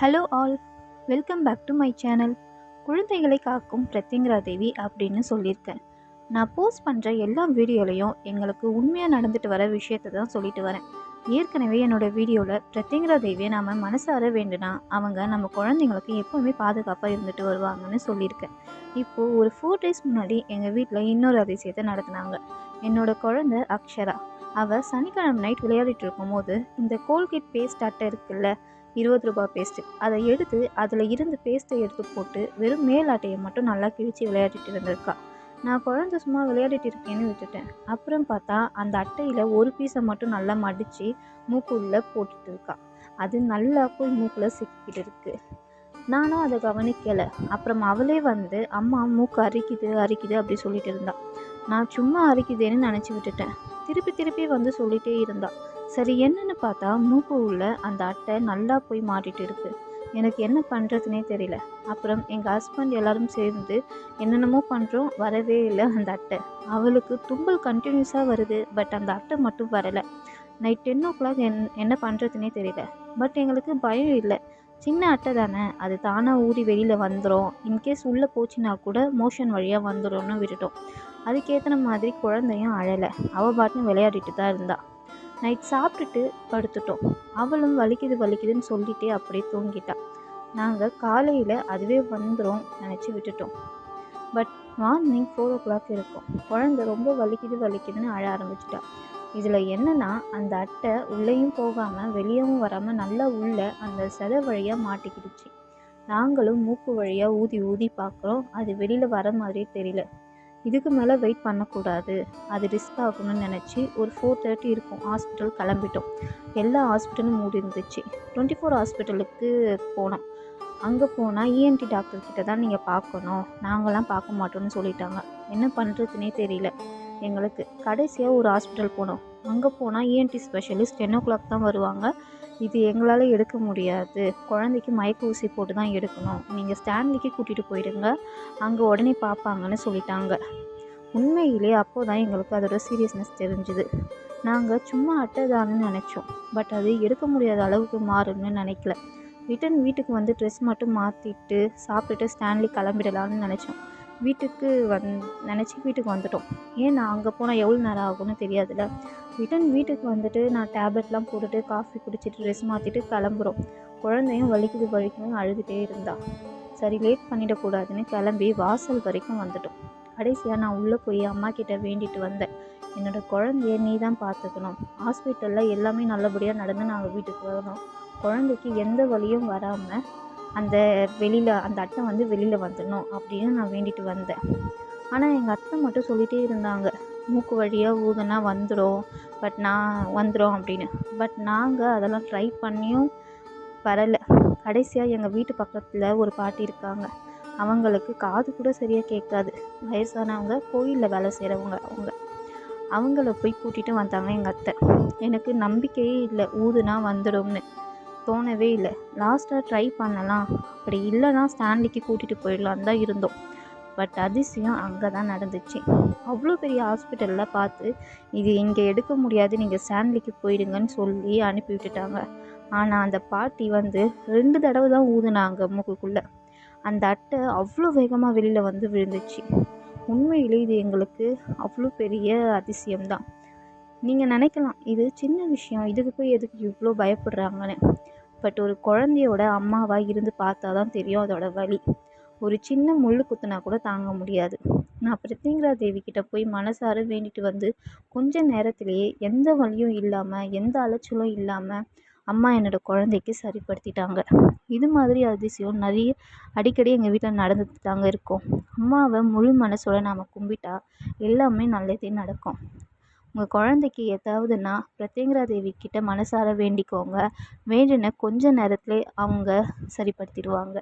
Hello all welcome back to my channel குழந்தைகளை காக்கும் பிரத்யங்கரா தேவி அப்படின்னு சொல்லியிருக்கேன். நான் போஸ்ட் பண்ணுற எல்லா வீடியோலையும் எங்களுக்கு உண்மையாக நடந்துட்டு வர விஷயத்தை தான் சொல்லிட்டு வரேன். ஏற்கனவே என்னோடய வீடியோவில் பிரத்யங்கரா தேவியை நாம் மனசார வேண்டுனா அவங்க நம்ம குழந்தைங்களுக்கு எப்போவுமே பாதுகாப்பாக இருந்துட்டு வருவாங்கன்னு சொல்லியிருக்கேன். இப்போது ஒரு ஃபோர் டேஸ் முன்னாடி எங்கள் வீட்டில் இன்னொரு அதிசயத்தை நடத்தினாங்க. என்னோட குழந்தை அக்ஷரா. அவள் சனிக்கிழமை நைட் விளையாடிட்டு இருக்கும்போது இந்த கோல்கேட் பேஸ்ட் அட்டை இருக்குல்ல இருபது ரூபாய் பேஸ்ட்டு அதை எடுத்து அதில் இருந்து பேஸ்ட்டை எடுத்து போட்டு வெறும் மேல் அட்டையை மட்டும் நல்லா கிழிச்சு விளையாடிட்டு இருந்திருக்கா. நான் குழந்த சும்மா விளையாடிட்டு இருக்கேன்னு விட்டுட்டேன். அப்புறம் பார்த்தா அந்த அட்டையில் ஒரு பீஸை மட்டும் நல்லா மடித்து மூக்குள்ளே போட்டுட்டு இருக்கா. அது நல்லா போய் மூக்கில் சிக்கிக்கிட்டு இருக்கு. நானும் அதை கவனிக்கலை. அப்புறம் அவளே வந்து அம்மா மூக்கு அரிக்குது அரிக்குது அப்படி சொல்லிட்டு இருந்தாள் நான் சும்மா அரிக்குதேன்னு நினச்சி விட்டுட்டேன். திருப்பி திருப்பி வந்து சொல்லிகிட்டே இருந்தாள் சரி என்னன்னு பார்த்தா மூக்கு உள்ள அந்த அட்டை நல்லா போய் மாட்டிட்டு இருக்கு. எனக்கு என்ன பண்ணுறதுனே தெரியல. அப்புறம் எங்கள் ஹஸ்பண்ட் எல்லோரும் சேர்ந்து என்னென்னமோ பண்ணுறோம் வரவே இல்லை அந்த அட்டை. அவளுக்கு தும்பல் கண்டினியூஸாக வருது பட் அந்த அட்டை மட்டும் வரலை. நைட் டென் ஓ கிளாக் என் என்ன பண்ணுறதுனே தெரியல. பட் எங்களுக்கு பயம் இல்லை. சின்ன அட்டை தானே அது தானாக ஊறி வெளியில் வந்துடும் இன்கேஸ் உள்ளே போச்சுன்னா கூட மோஷன் வழியாக வந்துடும்னு விட்டுட்டோம். அதுக்கேற்றின மாதிரி குழந்தையும் அழலை. அவள் பாட்டுன்னு விளையாடிட்டு தான் இருந்தாள் நைட் சாப்பிட்டுட்டு படுத்துட்டோம். அவளும் வலிக்குது வலிக்குதுன்னு சொல்லிட்டே அப்படியே தூங்கிட்டாள் நாங்கள் காலையில் அதுவே வந்துடும் நினச்சி விட்டுட்டோம். But morning four o'clock இருக்கும். குழந்த ரொம்ப வலிக்குது வலிக்குதுன்னு அழ ஆரம்பிச்சிட்டா. இதில் என்னென்னா அந்த அட்டை உள்ளேயும் போகாமல் வெளியவும் வராமல் நல்லா உள்ளே அந்த செதை வழியாக மாட்டிக்கிடுச்சு. நாங்களும் மூக்கு வழியாக ஊதி ஊதி பார்க்குறோம். அது வெளியில் வர மாதிரியே தெரியல. இதுக்கு மேலே வெயிட் பண்ணக்கூடாது. அது ரிஸ்க் ஆகணும்னு நினச்சி ஒரு ஃபோர் தேர்ட்டி இருக்கும். ஹாஸ்பிட்டல் கிளம்பிட்டோம். எல்லா ஹாஸ்பிட்டலும் மூடி இருந்துச்சு. டுவெண்ட்டி ஃபோர் ஹாஸ்பிட்டலுக்கு போனோம். அங்கே போனால் இஎன்டி டாக்டர் கிட்ட தான் நீங்கள் பார்க்கணும். நாங்களாம் பார்க்க மாட்டோம்னு சொல்லிட்டாங்க. என்ன பண்ணுறதுனே தெரியல. எங்களுக்கு கடைசியாக ஒரு ஹாஸ்பிட்டல் போனோம். அங்கே போனால் ENT specialist ten o'clock தான் வருவாங்க. இது எங்களால் எடுக்க முடியாது. குழந்தைக்கு மயக்க ஊசி போட்டு தான் எடுக்கணும். நீங்கள் ஸ்டான்லிக்கு கூட்டிகிட்டு போயிடுங்க. அங்கே உடனே பார்ப்பாங்கன்னு சொல்லிட்டாங்க. உண்மையிலே அப்போ தான் எங்களுக்கு அதோட சீரியஸ்னஸ் தெரிஞ்சுது. நாங்கள் சும்மா அட்டைதான்னு நினச்சோம். பட் அது எடுக்க முடியாத அளவுக்கு மாறும்னு நினைக்கல. ரிட்டன் வீட்டுக்கு வந்து ட்ரெஸ் மட்டும் மாற்றிட்டு சாப்பிட்டுட்டு ஸ்டான்லி கிளம்பிடலான்னு நினச்சோம். வீட்டுக்கு வந் நினச்சி வீட்டுக்கு வந்துட்டோம். ஏன் நான் அங்கே போனால் எவ்வளோ நேரம் ஆகும்னு தெரியாதுல்ல? ரிட்டன் வீட்டுக்கு வந்துட்டு நான் டேப்லெட்லாம் போட்டுட்டு காஃபி குடிச்சிட்டு ட்ரெஸ் மாற்றிட்டு கிளம்புறோம். குழந்தையும் வலிக்குது வலிக்குதுன்னு அழுதுகிட்டே இருந்தா. சரி லேட் பண்ணிடக்கூடாதுன்னு கிளம்பி வாசல் வரைக்கும் வந்துட்டோம். கடைசியாக நான் உள்ளே போய் அம்மா கிட்டே வேண்டிட்டு வந்தேன். என்னோடய குழந்தைய நீ தான் பார்த்துக்கணும் ஹாஸ்பிட்டலில் எல்லாமே நல்லபடியாக நடந்து நாங்கள் வீட்டுக்கு வரணும் குழந்தைக்கு எந்த வழியும் வராமல் அந்த வெளியில் அந்த அட்டை வந்து வெளியில் வந்துடணும் அப்படின்னு நான் வேண்டிட்டு வந்தேன். ஆனால் எங்கள் அத்தை மட்டும் சொல்லிகிட்டே இருந்தாங்க. மூக்கு வழியாக ஊதுனா வந்துடும் பட் நான் வந்துடும் அப்படின்னு. பட் நாங்கள் அதெல்லாம் ட்ரை பண்ணியும் வரலை. கடைசியாக எங்கள் வீட்டு பக்கத்தில் ஒரு பாட்டி இருக்காங்க. அவங்களுக்கு காது கூட சரியாக கேட்காது. வயசானவங்க கோயிலில் வேலை செய்கிறவங்க அவங்க. அவங்கள போய் கூட்டிகிட்டு வந்தாங்க எங்கள் அத்தை. எனக்கு நம்பிக்கையே இல்லை ஊதுனா வந்துடும்னு தோணவே இல்லை. லாஸ்ட்டாக ட்ரை பண்ணலாம். அப்படி இல்லைனா ஸ்டான்லிக்கு கூட்டிகிட்டு போயிடலான் தான் இருந்தோம். பட் அதிசயம் அங்கே தான் நடந்துச்சு. அவ்வளோ பெரிய ஹாஸ்பிட்டலில் பார்த்து இது இங்கே எடுக்க முடியாது. நீங்கள் ஸ்டான்லிக்கு போயிடுங்கன்னு சொல்லி அனுப்பி விட்டுட்டாங்க. ஆனால் அந்த பாட்டி வந்து ரெண்டு தடவை தான் ஊதுனாங்க மூக்குக்குள்ளே. அந்த அட்டை அவ்வளோ வேகமாக வெளியில் வந்து விழுந்துச்சு. உண்மையிலே இது எங்களுக்கு அவ்வளோ பெரிய அதிசயம்தான் நீங்கள் நினைக்கலாம் இது சின்ன விஷயம். இதுக்கு போய் எதுக்கு இவ்வளோ பயப்படுறாங்கன்னு. பட் ஒரு குழந்தையோட அம்மாவாக இருந்து பார்த்தா தான் தெரியும் அதோட வலி. ஒரு சின்ன முள் குத்துனா கூட தாங்க முடியாது. நான் பிரத்யங்கரா தேவி கிட்ட போய் மனசார வேண்டிட்டு வந்து கொஞ்ச நேரத்திலேயே எந்த வலியும் இல்லாமல் எந்த அலைச்சலும் இல்லாமல் அம்மா என்னோடய குழந்தைக்கு சரிப்படுத்திட்டாங்க. இது மாதிரி அதிசயம் நிறைய அடிக்கடி எங்கள் வீட்டில் நடந்துட்டு தாங்க இருக்கும். அம்மாவை முழு மனசோட நாம் கும்பிட்டா எல்லாமே நல்லதே நடக்கும். உங்கள் குழந்தைக்கு ஏதாவதுன்னா பிரத்யங்கிரா தேவி மனசார வேண்டிக்கோங்க. வேண்டின கொஞ்ச நேரத்திலே அவங்க சரிப்படுத்திடுவாங்க.